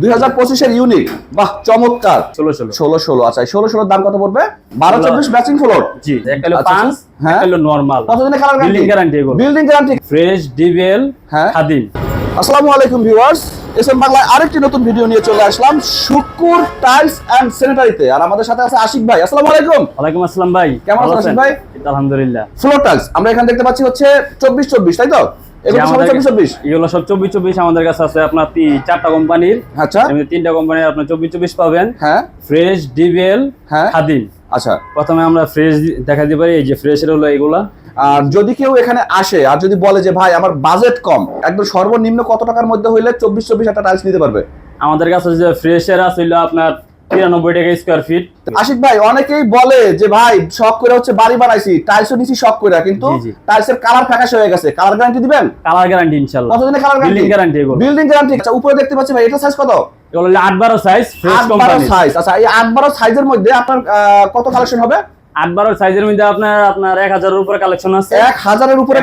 দুই হাজার পঁচিশের ইউনিক বাহ চমৎকার। ষোলো ষোলো। ষোলো ষোলো আচ্ছা ষোলো ষোলোর দাম কত পড়বে? বারো চব্বিশ ম্যাচিং ফ্লোর জি একটা আচ্ছা, পাঁচ হ্যাঁ। নর্মাল কতদিনের colour building guarantee building guarantee fresh DBL হ্যাঁ। খাদিম। আসসালামু আলাইকুম ভিউয়ার্স এস এম বাংলায় আরেকটি নতুন ভিডিও নিয়ে চলে আসলাম। শুকুর টাইলস এন্ড স্যানিটারিতে আর আমাদের সাথে আছে আশিক ভাই। আসসালামু আলাইকুম। ওয়ালাইকুম আসসালাম ভাই। কেমন আছেন আছেন? ভাই? আলহামদুলিল্লাহ। ফ্লোর টাইলস আমরা এখানে দেখতে পাচ্ছি হচ্ছে চব্বিশ চব্বিশ তাই তো? এগুলো সবাই আমাদের- চব্বিশ চব্বিশ? এগুলো সব চব্বিশ চব্বিশ আমাদের কাছে আছে আপনার চারটা কোম্পানির আচ্ছা। তিনটা কোম্পানির আপনার চব্বিশ চব্বিশ পাবেন। হ্যাঁ। ফ্রেশ হ্যাঁ। খাদিম আচ্ছা। প্রথমে আমরা ফ্রেশ দেখা দিতে পারি এই যে ফ্রেশ হলো এগুলা। আর যদি কেউ এখানে আসে আর যদি বলে যে ভাই আমার বাজেট কম একদম সর্বনিম্ন কত টাকার মধ্যে হইলে চব্বিশ চব্বিশ একটা টাইলস নিতে পারবে? আমাদের কাছে যে আছে আপনার তিরানব্বই টাকা স্কোয়ার ফিট আশিক ভাই অনেকেই বলে যে ভাই শখ করে হচ্ছে বাড়ি বানাইছি টাইলসও নিছি শখ করে কিন্তু। টাইলসের কালার ফ্যাকাশ হয়ে গেছে। কালার গ্যারান্টি দিবেন? কালার গ্যারান্টি ইনশাল্লাহ। কতদিনের colour guarantee building guarantee building guarantee আচ্ছা উপরে দেখতে পাচ্ছি ভাই এটা সাইজ কত? এগুলো হলো আট বারো সাইজ ফ্রেশ কোম্পানি সাইজ আচ্ছা এই আট বারো সাইজের মধ্যে আপনার কত কালেকশন হবে? আট বারো সাইজের মধ্যে আপনার আপনার এক হাজারের উপরে কালেকশন আছে। এক হাজারের উপরে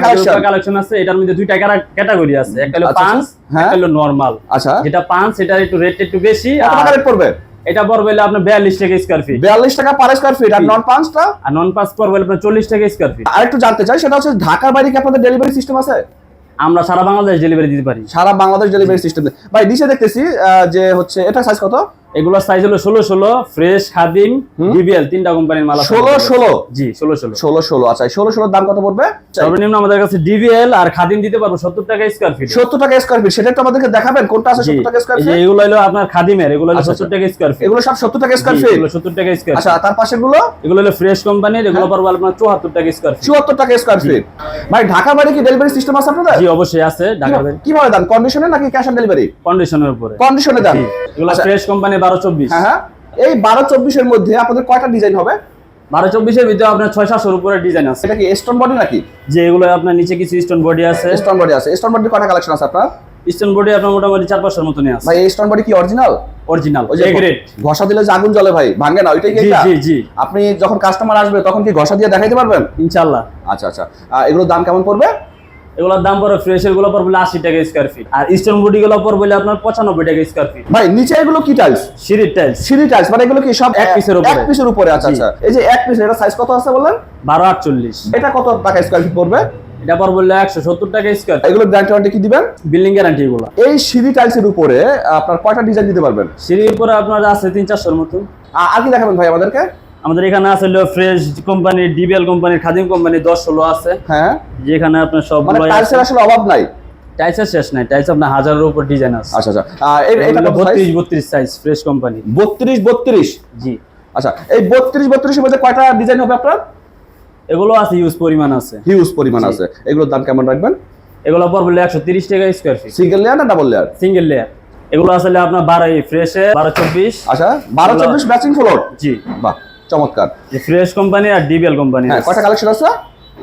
কালেকশন আছে। এটার মধ্যে দুইটা ক্যাটাগরি আছে। একটা হলো আচ্ছা, পাঁচ হ্যাঁ। একটা হলো নরমাল আচ্ছা। যেটা পাঁচ এটা একটু রেট একটু বেশি। আর রেট পড়বে? এটা পড়বে আপনার বিয়াল্লিশ টাকা স্কোয়ার ফিট বিয়াল্লিশ টাকা পার স্কোয়ার ফিট আর। নন পাঁচটা আর নন পাঁচ পড়বে আপনার চল্লিশ টাকা স্কোয়ার ফিট আর একটু জানতে চাই সেটা হচ্ছে ঢাকার বাইরে কি আপনাদের ডেলিভারি সিস্টেম আছে? আমরা সারা বাংলাদেশ ডেলিভারি দিতে পারি। সারা বাংলাদেশ ডেলিভারি সিস্টেম ভাই নিচে দেখতেছি যে হচ্ছে এটা সাইজ কত? এগুলোর সাইজ হলো ষোলো ষোলো ফ্রেশ খাদিম ডিবিএল তিনটা কোম্পানির মাল ষোলো ষোলো? জি ষোলো ষোলো। ষোলো ষোলো আচ্ছা ষোলো ষোলোর দাম কত পড়বে? সর্বনিম্ন আমাদের কাছে ডিবিএল আর খাদিম দিতে পারব সত্তর টাকা স্কোয়ার ফিট সত্তর টাকা স্কোয়ার ফিট সেটা একটু আমাদেরকে দেখাবেন কোনটা আছে সত্তর টাকা স্কোয়ার ফিট এগুলো হলো আপনার খাদিমের এগুলো হলো আচ্ছা, সত্তর টাকা স্কোয়ার ফিট এগুলো সব সত্তর টাকা স্কোয়ার ফিট এগুলো সত্তর টাকা স্কোয়ার আচ্ছা তার পাশে গুলো এগুলো হলো ফ্রেশ কোম্পানির এগুলো হ্যাঁ। পড়বে আপনার চুয়াত্তর টাকা স্কোয়ার ফিট চুয়াত্তর টাকা স্কোয়ার ফিট ভাই ঢাকা বাইরে কি ডেলিভারি সিস্টেম আছে আপনাদের? জি অবশ্যই আছে ঢাকা কিভাবে- কীভাবে দেন? কন্ডিশনে নাকি ক্যাশ অন ডেলিভারি কন্ডিশনের উপরে। কন্ডিশনে জি এগুলো আচ্ছা, ফ্রেশ কোম্পানি বারো চব্বিশ। হ্যাঁ হ্যাঁ। এই বারো চব্বিশের মধ্যে আপনাদের কয়টা ডিজাইন হবে? বারো চব্বিশের ভিতরে আপনার ছয় সাতশোর উপরে ডিজাইন আছে। এটা কি স্টোন বডি নাকি? যে এগুলো আপনার নিচে কিছু স্টোন বডি আছে। স্টোন বডি আছে। স্টোন বডি কয়টা কালেকশন আছে আপনার? স্টোন বডি আপনার মোটামুটি চার পাঁচশোর আছে। ভাই এই স্টোন বডি কি অরিজিনাল অরিজিনাল ওই যে গ্রেড ঘষা দিলে যে আগুন জ্বলে ভাই ভাঙে না ওইটাই কি জি জি জি। আপনি যখন কাস্টমার আসবে তখন কি ঘষা দিয়ে দেখাইতে পারবেন? ইনশাল্লাহ আচ্ছা আচ্ছা। এগুলোর দাম কেমন পড়বে? এগুলোর দাম পড়ে ফ্রেশেরগুলো পড়বে আশি টাকা স্কোয়ার ফিট আর স্টোন বডি গুলো পড়বে আপনার পঁচানব্বই টাকা স্কোয়ার ফিট ভাই নিচে এগুলো কি টাইলস সিঁড়ির টাইলস সিঁড়ি টাইলস মানে এগুলো কি সব এক পিসের উপরে। এক পিসের উপরে আচ্ছা আচ্ছা। এই যে এক পিস এটা সাইজ কত আছে বললেন? বারো আটচল্লিশ। এটা কত টাকা স্কোয়ার ফিট পড়বে? এটা পড়বে হলো একশো সত্তর টাকা স্কোয়ার এগুলো গ্যারান্টি ওয়ারেন্টি কি দিবেন? বিল্ডিং গ্যারান্টি এগুলো। এই সিঁড়ি টাইলসের উপরে আপনার কয়টা ডিজাইন দিতে পারবেন? সিঁড়ির উপরে আপনার আছে তিন চারশোর মতো। আর কি দেখাবেন ভাই আমাদেরকে? আমাদের এখানে আছে হলো ফ্রেশ কোম্পানির ডিবিএল কোম্পানির খাদিম কোম্পানি দশ ষোলো আছে। হ্যাঁ। যেখানে আপনার সব মানে টাইলসের আসলে অভাব নাই? টাইলসের শেষ নাই টাইলস আপনার হাজারের উপর ডিজাইন আছে। আচ্ছা আচ্ছা। আহ, এ- এটা কত বত্রিশ বত্রিশ সাইজ ফ্রেশ কোম্পানি। বত্রিশ বত্রিশ? জি। আচ্ছা এই বত্রিশ বত্রিশের মধ্যে কয়টা ডিজাইন হবে আপনার? এগুলো আছে ইউজ পরিমাণ আছে। হিউজ পরিমাণ আছে। এগুলোর দাম কেমন রাখবেন? এগুলো পড়বে একশো তিরিশ টাকা স্কোয়ার ফিট সিঙ্গেল লেয়ার না ডাবল লেয়ার সিঙ্গেল লেয়ার এগুলো আসলে আপনার বারো ফ্রেশে বারো চব্বিশ। আচ্ছা বারো এগুলো- চব্বিশ ম্যাচিং ফ্লোর জি। বাহ। চমৎকার। ফ্রেশ কোম্পানি আর ডিবিএল কোম্পানি। হ্যাঁ কালেকশন আছে?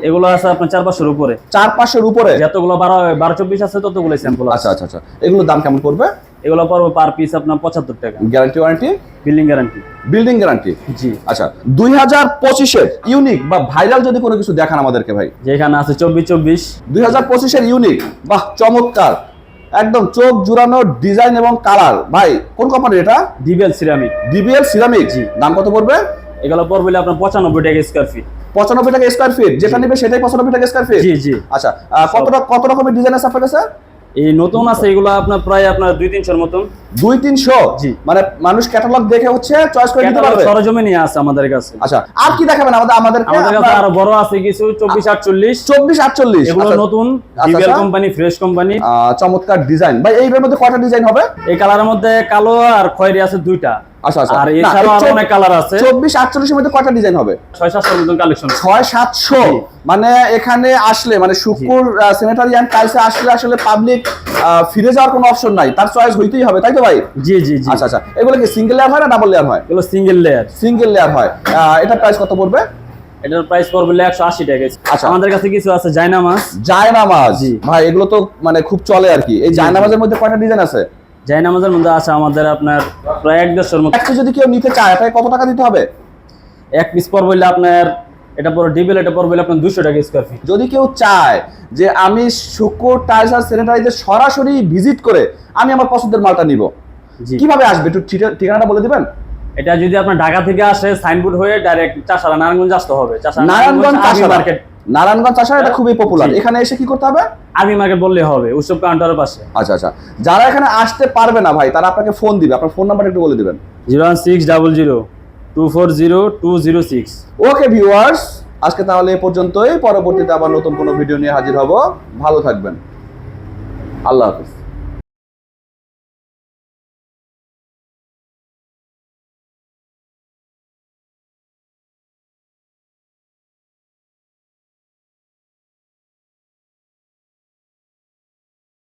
এগুলো আছে আপনার চার পাঁচশোর উপরে। চার পাঁচশোর উপরে? যতগুলো বারো বারো চব্বিশ আছে ততগুলো স্যাম্পল আছে। আচ্ছা আচ্ছা আচ্ছা। এগুলোর দাম কেমন পড়বে? এগুলো পড়বে পার পিস আপনার পঁচাত্তর টাকা। Guarantee warranty building guarantee building guarantee জি। আচ্ছা দুই হাজার পঁচিশের ইউনিক বা ভাইরাল যদি কোনো কিছু দেখান আমাদেরকে ভাই। যেখানে আছে চব্বিশ চব্বিশ। দুই হাজার পঁচিশের ইউনিক বাহ চমৎকার। একদম চোখ জুড়ানো ডিজাইন এবং কালার ভাই কোন কোম্পানির এটা? ডিবিএল সিরামিক ডিবিএল সিরামিক জি। দাম কত পড়বে? এগুলো পড়বে আপনার পঁচানব্বই টাকা স্কোয়ার ফিট পঁচানব্বই টাকা স্কোয়ার ফিট যেটা নেবে সেটাই পঁচানব্বই টাকা স্কোয়ার ফিট জি জি। আচ্ছা আহ, কত কত রকমের ডিজাইন আছে আপনার কাছে? এই নতুন আছে এগুলো আপনার প্রায় আপনার দুই তিনশোর মতন। দুই তিনশো? জি। মানে মানুষ ক্যাটালগ দেখে হচ্ছে চয়েস করে নিতে পারবে? সরজমে নিয়ে আছে আমাদের কাছে। আচ্ছা আর কি দেখাবেন আমাদের আমাদের আমাদের কাছে আরও বড় আছে কিছু চব্বিশ আটচল্লিশ। চব্বিশ আটচল্লিশ। এগুলো নতুন ডিবিএল আচ্ছা। কোম্পানি ফ্রেশ কোম্পানি চমৎকার ডিজাইন ভাই এইটার মধ্যে কয়টা ডিজাইন হবে? এই কালারের মধ্যে কালো আর খয়েরি আছে দুইটা। আচ্ছা আচ্ছা। আর এছাড়াও আরও অনেক কালার আছে। চব্বিশ আটচল্লিশের মধ্যে কয়টা ডিজাইন হবে? মতন কালেকশন। মানে এখানে আসলে মানে শুকুর সেনেটারি আসলে আসলে পাবলিক ফিরে যাওয়ার কোনো অপশন নাই। তার চয়েস হইতেই হবে তাই তো ভাই? জি জি জি। আচ্ছা আচ্ছা। এগুলো কি সিঙ্গেল লেয়ার হয় না ডাবল লেয়ার হয়? এগুলো সিঙ্গেল লেয়ার সিঙ্গেল লেয়ার হয়। প্রাইস কত পড়বে? এটার প্রাইস পড়বে টাকা। আচ্ছা। আমাদের কাছে কিছু আছে জায়নামাজ। জি। ভাই এগুলো তো মানে খুব চলে আর কি। এই জায়নামাজের মধ্যে কয়টা ডিজাইন আছে? জাইনামাজের মধ্যে আছে আমাদের আপনার প্রায় এক দেড়শোর মতো। একটা যদি কেউ নিতে চায় তাই কত টাকা দিতে হবে? এক পিস পড়বে আপনার এটা পরে ডিবেল এটা পড়বে আপনার দুশো টাকা স্কোয়ার ফিট যদি কেউ চায় যে আমি শুকুর টাইলস আর স্যানিটাইজার সরাসরি ভিজিট করে আমি আমার পছন্দের মালটা নিব। কীভাবে আসবে? একটু ঠিকানাটা বলে দিবেন? এটা যদি আপনার ঢাকা থেকে আসে সাইনবোর্ড হয়ে ডাইরেক্ট চাষারা নারায়ণগঞ্জ আসতে হবে। চাষারা নারায়ণগঞ্জ মার্কেট নারায়ণগঞ্জ হয় এটা খুবই পপুলার এখানে এসে কি করতে হবে? আর্মি মার্কেট বললে হবে উৎসব কাউন্টারের পাশে। আচ্ছা আচ্ছা। যারা এখানে আসতে পারবে না ভাই তারা আপনাকে ফোন দিবে। আপনার ফোন নাম্বার একটু বলে দিবেন। Zero one six double zero two four zero two zero six. Okay viewers আজকে তাহলে এ পর্যন্তই। পরবর্তীতে আবার নতুন কোনো ভিডিও নিয়ে হাজির হব। ভালো থাকবেন। আল্লাহ হাফিজ।